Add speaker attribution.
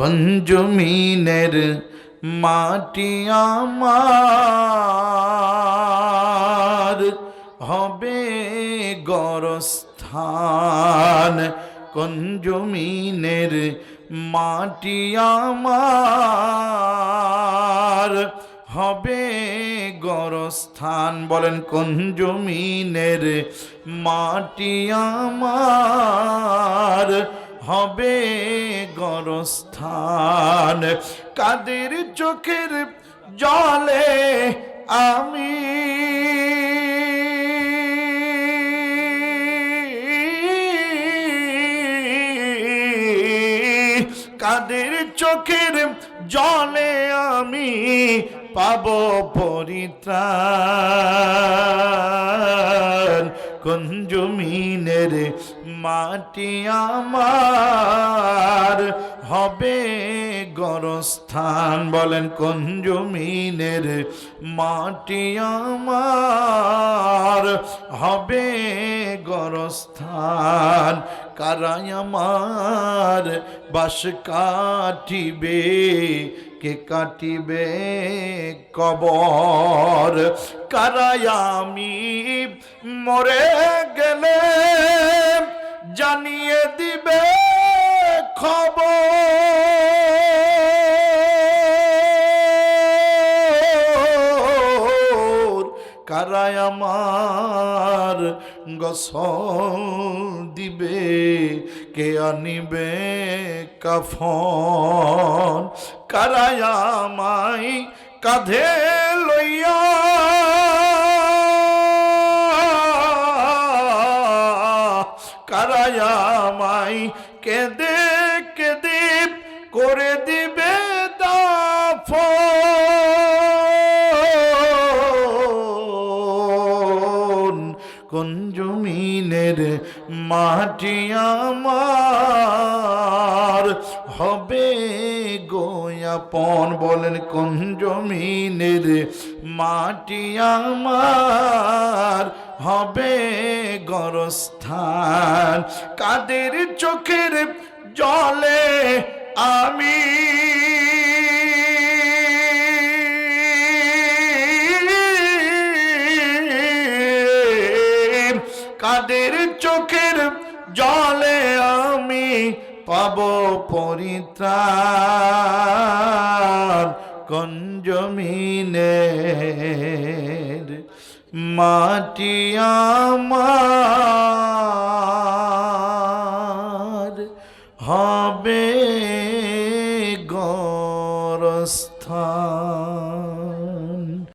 Speaker 1: কঞ্জমিনের মাটি আমার হবে গরস্থান। কঞ্জমিনের মাটি আমার হবে গরস্থান। বলেন কঞ্জমিনের মাটি আমার হবে গরস্থান। কাদের চোখের জলে আমি? কাদের চোখের জলে আমি পাব পরিত্রাণ? কঞ্জমিনের মাটি আমার হবে গরস্থান। বলেন কঞ্জমিনের মাটি আমার হবে গরস্থান? কারাই আমার বাস কাটিবে, কে কাটিবে কবর? কারাই আমি মরে গেলে জানিয়ে দিবে খবর। কারায় আমার দিবে, কে আনিবে কাফন? কারায় আমায় কাঁধে লইয়া কারায়ামাই কেঁদে কেঁদে করে দিবে কোন জমিনের মাটি আমার? গোয়াপন বলেন কঞ্জমিনের মাটি আমার? হবে গরস্থান, কাদের চোখের জলে আমি? কাদের চোখের জলে আমি? পাব পরিত্রাণ কঞ্জমিনের মাটি হবে গরস্থান